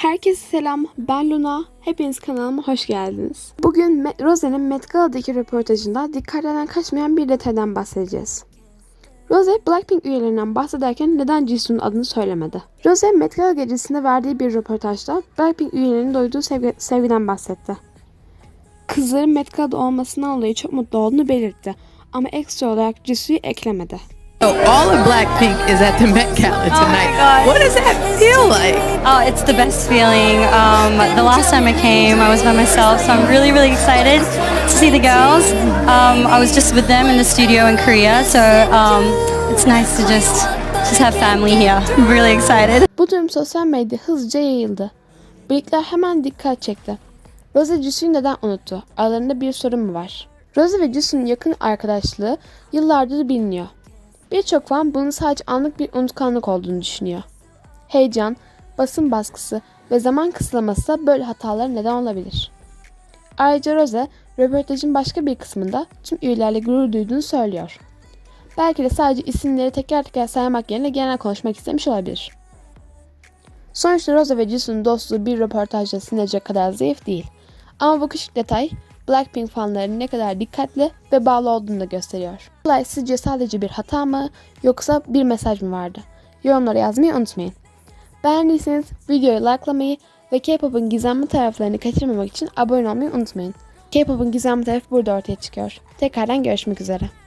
Herkese selam, ben Luna. Hepiniz kanalıma hoş geldiniz. Bugün Rose'nin Met Gala'daki röportajında dikkatlerden kaçmayan bir detaydan bahsedeceğiz. Rose, Blackpink üyelerinden bahsederken neden Jisoo'nun adını söylemedi? Rose, Met Gala gecesinde verdiği bir röportajda Blackpink üyelerinin duyduğu sevgi- sevgiden bahsetti. Kızların Met Gala'da olmasından dolayı çok mutlu olduğunu belirtti ama ekstra olarak Jisoo'yu eklemedi. So all of Blackpink is at the Met Gala tonight. God. what does that feel like? Oh, it's the best feeling. Um, the last time I came, I was by myself, so I'm really, really excited to see the girls. Um, I was just with them in the studio in Korea, so um, it's nice to just just have family here. I'm really excited. Bu durum sosyal medyada hızlıca yayıldı. Bıyıklar hemen dikkat çekti. Rose Jisoo'yu neden unuttu? Aralarında bir sorun mu var? Rose ve Jisoo'nun yakın arkadaşlığı yıllardır biliniyor. Birçok fan bunun sadece anlık bir unutkanlık olduğunu düşünüyor. Heyecan, basın baskısı ve zaman kısıtlaması da böyle hatalara neden olabilir. Ayrıca Rose, röportajın başka bir kısmında tüm üyelerle gurur duyduğunu söylüyor. Belki de sadece isimleri teker teker saymak yerine genel konuşmak istemiş olabilir. Sonuçta Rose ve Jisoo'nun dostluğu bir röportajda sinecek kadar zayıf değil. Ama bu küçük detay Blackpink fanlarının ne kadar dikkatli ve bağlı olduğunu da gösteriyor. Olay sizce sadece bir hata mı yoksa bir mesaj mı vardı? Yorumlara yazmayı unutmayın. Beğendiyseniz videoyu likelamayı ve K-pop'un gizemli taraflarını kaçırmamak için abone olmayı unutmayın. K-pop'un gizemli tarafı burada ortaya çıkıyor. Tekrardan görüşmek üzere.